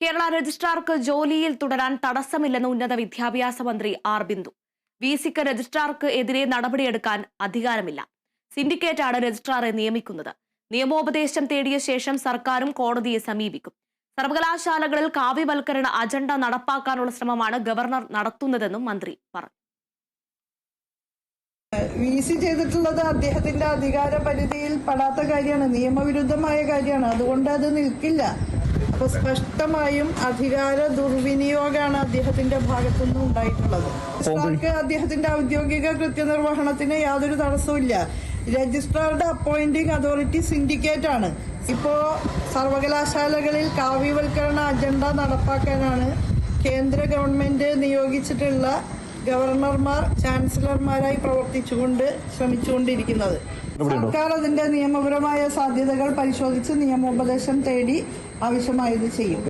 കേരള രജിസ്ട്രാർക്ക് ജോലിയിൽ തുടരാൻ തടസ്സമില്ലെന്ന് ഉന്നത വിദ്യാഭ്യാസ മന്ത്രി ആർ ബിന്ദു. വി സിക്ക് രജിസ്ട്രാർക്ക് എതിരെ നടപടിയെടുക്കാൻ അധികാരമില്ല. സിൻഡിക്കേറ്റാണ് രജിസ്ട്രാറെ നിയമിക്കുന്നത്. നിയമോപദേശം തേടിയ ശേഷം സർക്കാരും കോടതിയെ സമീപിക്കും. സർവകലാശാലകളിൽ കാവ്യവൽക്കരണ അജണ്ട നടപ്പാക്കാനുള്ള ശ്രമമാണ് ഗവർണർ നടത്തുന്നതെന്നും മന്ത്രി പറഞ്ഞു. വി സി ചെയ്തിട്ടുള്ളത് അദ്ദേഹത്തിന്റെ അധികാര പരിധിയിൽ പെടാത്ത കാര്യമാണ്. നിയമവിരുദ്ധമായ കാര്യമാണ്. അതുകൊണ്ട് അത് നിൽക്കില്ല. സ്പഷ്ടമായും അധികാര ദുർവിനിയോഗമാണ് അദ്ദേഹത്തിന്റെ ഭാഗത്തുനിന്ന് ഉണ്ടായിട്ടുള്ളത്. അദ്ദേഹത്തിന്റെ ഔദ്യോഗിക കൃത്യനിർവഹണത്തിന് യാതൊരു തടസ്സവുമില്ല രജിസ്ട്രാറുടെ അപ്പോയിന്റിംഗ് അതോറിറ്റി സിൻഡിക്കേറ്റ് ആണ്. ഇപ്പോ സർവകലാശാലകളിൽ കാവ്യവൽക്കരണ അജണ്ട നടപ്പാക്കാനാണ് കേന്ദ്ര ഗവൺമെന്റ് നിയോഗിച്ചിട്ടുള്ള ഗവർണർമാർ ചാൻസലർമാരായി പ്രവർത്തിച്ചുകൊണ്ട് ശ്രമിച്ചുകൊണ്ടിരിക്കുന്നത്. സർക്കാർ അതിന്റെ നിയമപരമായ സാധ്യതകൾ പരിശോധിച്ച് നിയമോപദേശം തേടി ആവശ്യമായത് ചെയ്യും.